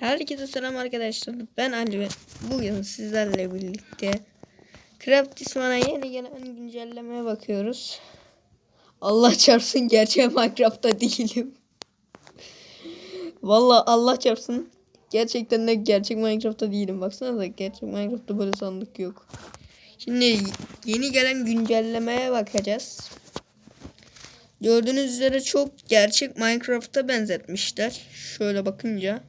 Herkese selam arkadaşlar. Ben Ali ve bugün sizlerle birlikte Craftisman'a yeni gelen güncellemeye bakıyoruz. Allah çarpsın gerçek Minecraft'ta değilim. Vallahi Allah çarpsın. Gerçekten de gerçek Minecraft'ta değilim. Baksana da gerçek Minecraft'ta böyle sandık yok. Şimdi yeni gelen güncellemeye bakacağız. Gördüğünüz üzere çok gerçek Minecraft'a benzetmişler. Şöyle bakınca.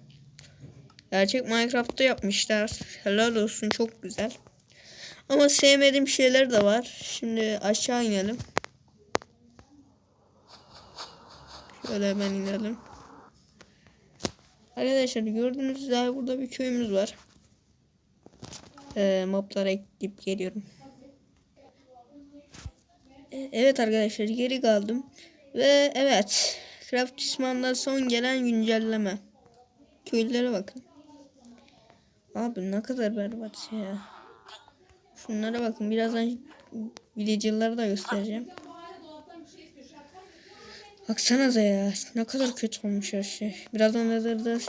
Gerçek Minecraft'ta yapmışlar. Helal olsun çok güzel. Ama sevmediğim şeyler de var. Şimdi aşağı inelim. Şöyle hemen inelim. Arkadaşlar gördüğünüz üzere burada bir köyümüz var. Ee, moblara ekleyip geliyorum. Evet arkadaşlar geri kaldım. Ve evet. Craftisman'da son gelen güncelleme. Köylere bakın. Abi ne kadar berbat ya. Şunlara bakın. Birazdan villager'ları da göstereceğim. Baksanıza ya. Ne kadar kötü olmuş her şey. Birazdan da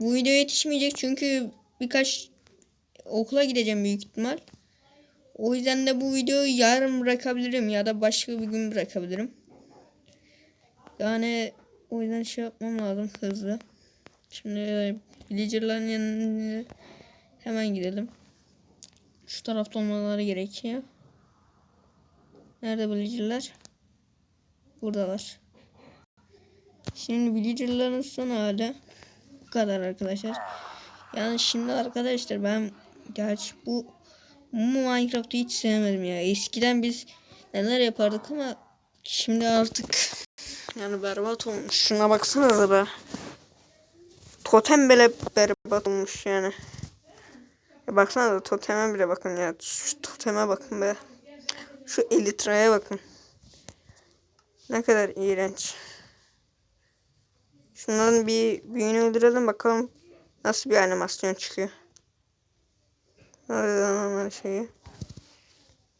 bu video yetişmeyecek çünkü birkaç okula gideceğim büyük ihtimal. O yüzden de bu videoyu yarın bırakabilirim ya da başka bir gün bırakabilirim. Yani o yüzden şey yapmam lazım hızlı. Şimdi villager'ların yanına hemen gidelim. Şu tarafta olmaları gerekiyor. Nerede villager'lar? Buradalar. Şimdi villager'ların son hali bu kadar arkadaşlar. Yani şimdi arkadaşlar ben gerçi bu Minecraft'ı hiç sevmedim ya. Eskiden biz neler yapardık ama şimdi artık yani berbat olmuş. Şuna baksana da be. Totem bile berbat olmuş yani. Ya baksana da toteme bile bakın ya. Şu toteme bakın be. Şu elitraya bakın. Ne kadar iğrenç. Şunların bir büyüğünü öldürelim bakalım nasıl bir animasyon çıkıyor. Nereden onları şeyi.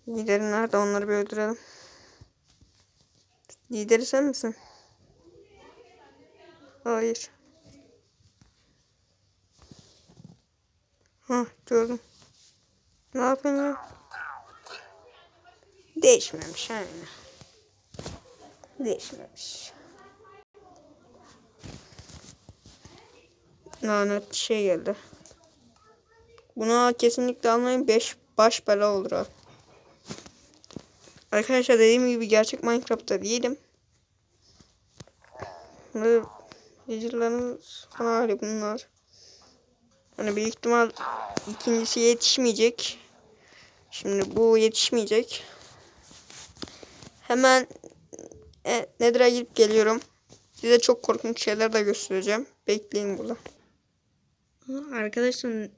Lideri nerede onları bir öldürelim. Lideri sen misin? Hayır. Ha gördüm. Ne yapıyorsun ya? Değişmemiş aynı. Değişmemiş. Lanet şey geldi. Buna kesinlikle almayın. 5 baş bela olur ha. Arkadaşlar dediğim gibi gerçek Minecraft'ta değilim. Villager'ların son hali bunlar. Hani büyük ihtimal ikincisi yetişmeyecek. Şimdi bu yetişmeyecek. Hemen e, Nether'a gidip geliyorum. Size çok korkunç şeyler de göstereceğim. Bekleyin burada. Arkadaşlar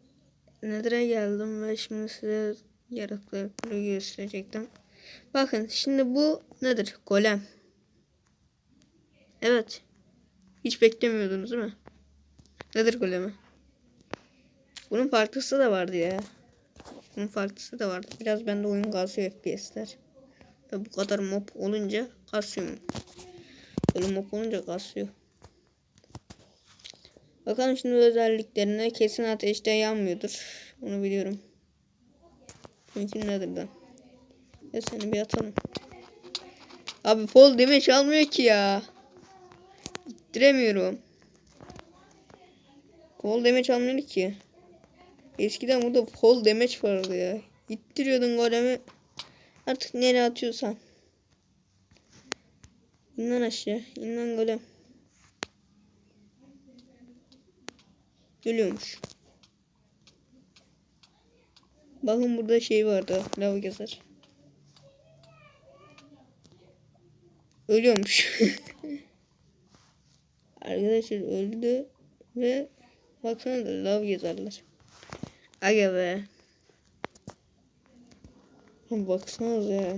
Nether'a geldim ve şimdi size yaratıkları gösterecektim. Bakın şimdi bu nedir? Golem. Evet. Hiç beklemiyordunuz değil mi? Nedir golemi? Bunun farklısı da vardı ya. Bunun farklısı da vardı. Biraz bende oyun kasıyor FPS'ler. Ve bu kadar mob olunca kasıyor. Böyle mob olunca kasıyor. Bakalım şimdi özelliklerine kesin ateşte yanmıyordur. Onu biliyorum. Çünkü nedir da? Ya seni bir atalım. Abi fall damage almıyor ki ya. İttiremiyorum. Fall damage almıyor ki. Eskiden burada fall damage vardı ya. İttiriyordun golemi. Artık nereye atıyorsan. İn lan aşağı. İn lan golem. Ölüyormuş. Bakın burada şey vardı. Lava gezer. Ölüyormuş. Arkadaşlar öldü ve baksana da lav yazarlar. Aga be. Baksanıza ya.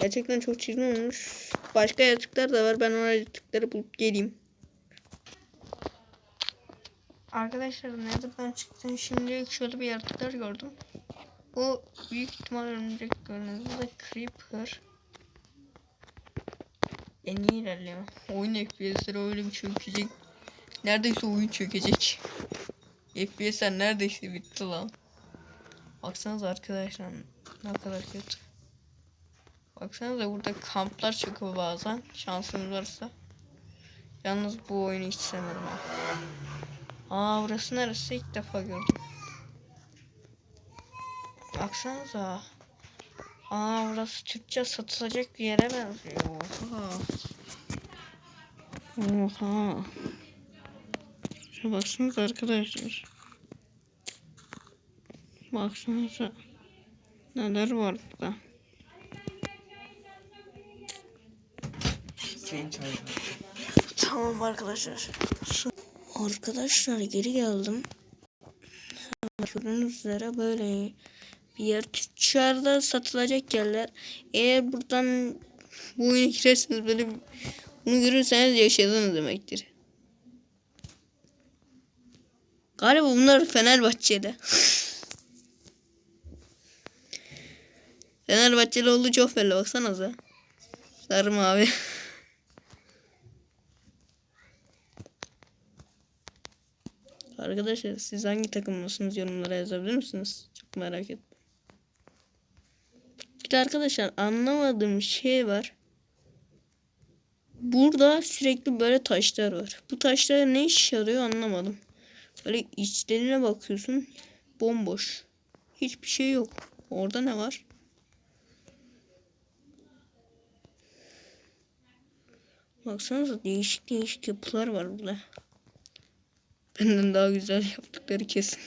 Gerçekten çok çirkin olmuş. Başka yaratıklar da var. Ben o yaratıkları bulup geleyim. Arkadaşlar nereden çıktım? Şimdi şöyle bir yaratıklar gördüm. Bu büyük ihtimal örümcek görünümde Creeper. En iyi ilerliyor. Oyun FPS'leri öyle bir çökecek. Neredeyse oyun çökecek. FPS'ler neredeyse bitti lan. Baksanıza arkadaşlar ne kadar kötü. Baksanıza burada kamplar çıkıyor bazen şansınız varsa. Yalnız bu oyunu hiç sevmedim ha. Aa burası neresi ilk defa gördüm. Baksanıza. Aa burası Türkçe satılacak bir yere benziyor. Oha. Oha. Şuna baksanıza arkadaşlar. Baksanıza. Neler var burada. Tamam arkadaşlar. Arkadaşlar geri geldim. Gördüğünüz üzere böyle bir yer dışarıda satılacak yerler. Eğer buradan bu oyuna girerseniz böyle bunu görürseniz yaşadınız demektir. Galiba bunlar Fenerbahçeli. Fenerbahçeli olduğu çok belli baksanıza. Sarı mavi. Arkadaşlar siz hangi takımlısınız yorumlara yazabilir misiniz? Çok merak ettim. Bir de arkadaşlar anlamadığım şey var. Burada sürekli böyle taşlar var. Bu taşlar ne işe yarıyor anlamadım. Böyle içlerine bakıyorsun bomboş. Hiçbir şey yok. Orada ne var? Baksanıza değişik değişik yapılar var burada. Benden daha güzel yaptıkları kesin.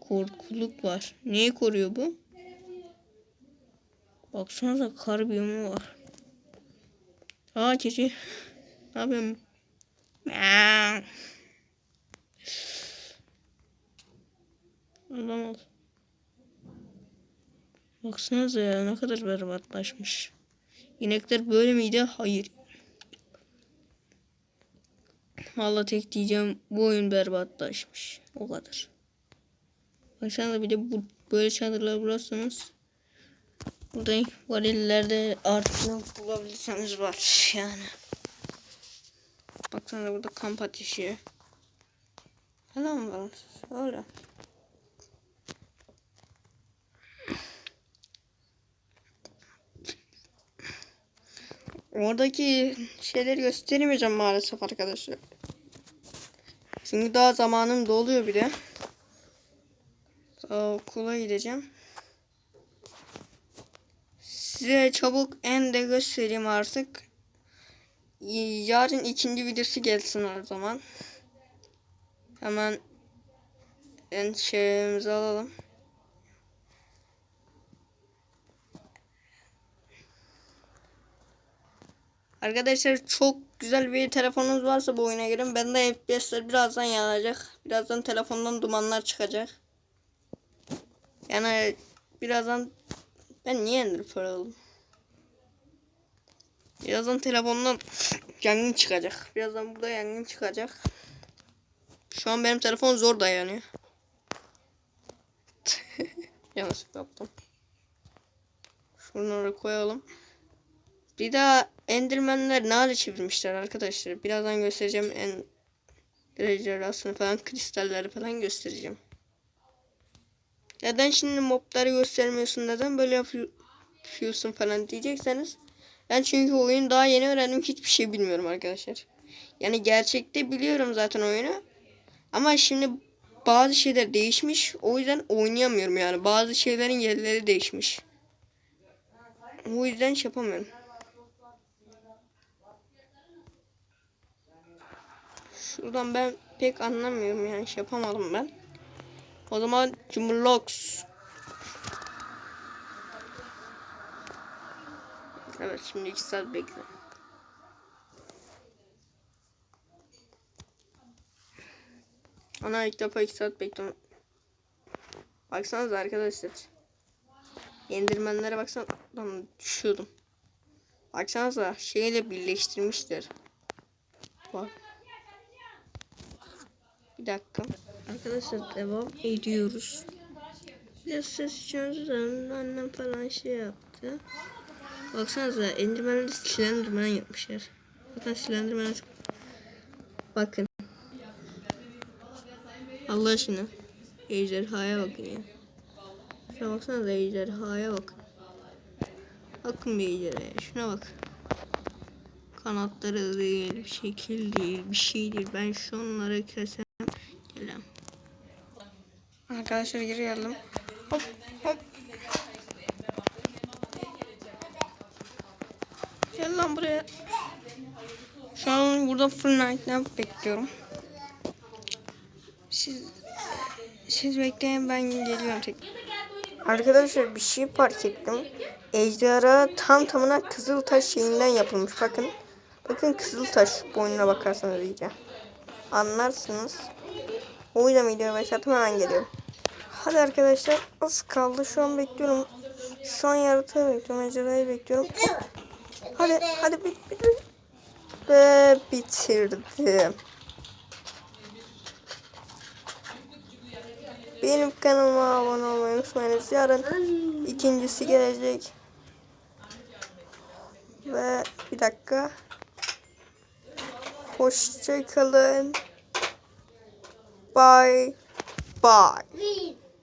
Korkuluk var. Neyi koruyor bu? Baksanıza kar biyomu var. Aa keçi. Ne yapayım? Adam ol. Baksanıza ya ne kadar berbatlaşmış. İnekler böyle miydi? Hayır. Vallahi tek diyeceğim bu oyun berbatlaşmış. O kadar. Baksanıza bir de bu böyle çadırlar bulursanız burada varillerde artık bulabilirseniz var yani. Baksanıza burada kamp ateşi. Falan var. Öyle. Oradaki şeyleri gösteremeyeceğim maalesef arkadaşlar. Çünkü daha zamanım doluyor bir de. Daha okula gideceğim. Size çabuk en de göstereyim artık. Yarın ikinci videosu gelsin o zaman. Hemen en şeyimizi alalım. Arkadaşlar çok güzel bir telefonunuz varsa bu oyuna girin. Bende FPS'ler birazdan yanacak. Birazdan telefondan dumanlar çıkacak. Yani birazdan ben niye Ender aldım? Birazdan telefondan yangın çıkacak. Birazdan burada yangın çıkacak. Şu an benim telefon zor dayanıyor. Yanlış yaptım. Şunları koyalım. Bir daha Enderman'ler ne hale çevirmişler arkadaşlar. Birazdan göstereceğim en rejenerasını falan kristalleri falan göstereceğim. Neden şimdi mobları göstermiyorsun neden böyle yapıyorsun falan diyecekseniz. Ben çünkü oyunu daha yeni öğrendim hiçbir şey bilmiyorum arkadaşlar. Yani gerçekte biliyorum zaten oyunu. Ama şimdi bazı şeyler değişmiş. O yüzden oynayamıyorum yani. Bazı şeylerin yerleri değişmiş. O yüzden şey yapamıyorum. Şuradan ben pek anlamıyorum yani şey yapamadım ben. O zaman Cumhurlocks. Evet şimdi 2 saat bekle. Ana ilk defa 2 saat bekliyorum. Baksanıza arkadaşlar. Yendirmenlere baksan lan düşüyordum. Baksanıza şeyle birleştirmişler. Bak. Bir dakika. Arkadaşlar devam ediyoruz. Biraz ses çözüm. Annem falan şey yaptı. Baksanıza Enderman'ı da Slenderman yapmışlar. Zaten Slenderman Bakın. Allah aşkına. Ejderhaya bakın ya. Şuna baksana da ejderhaya bakın. Bakın bir ejderhaya. Şuna bak. Kanatları değil, şekil değil, bir şey değil. Ben şunları kesem gelem. Arkadaşlar geri geldim. Hop hop. Gel lan buraya. Şu an burada night bekliyorum. Siz siz bekleyin ben geliyorum tek. Arkadaşlar bir şey fark ettim. Ejderha tam tamına kızıl taş şeyinden yapılmış. Bakın. Bakın kızıl taş boynuna bakarsanız iyice. Anlarsınız. O yüzden videoya başlattım hemen geliyorum. Hadi arkadaşlar az kaldı. Şu an bekliyorum. Şu an yaratığı bekliyorum. Ejderhayı bekliyorum. Hadi hadi bit bit. Ve bitirdim. Benim kanalıma abone olmayı unutmayınız. Yarın ikincisi gelecek. Ve bir dakika. Hoşçakalın. Bye. Bye.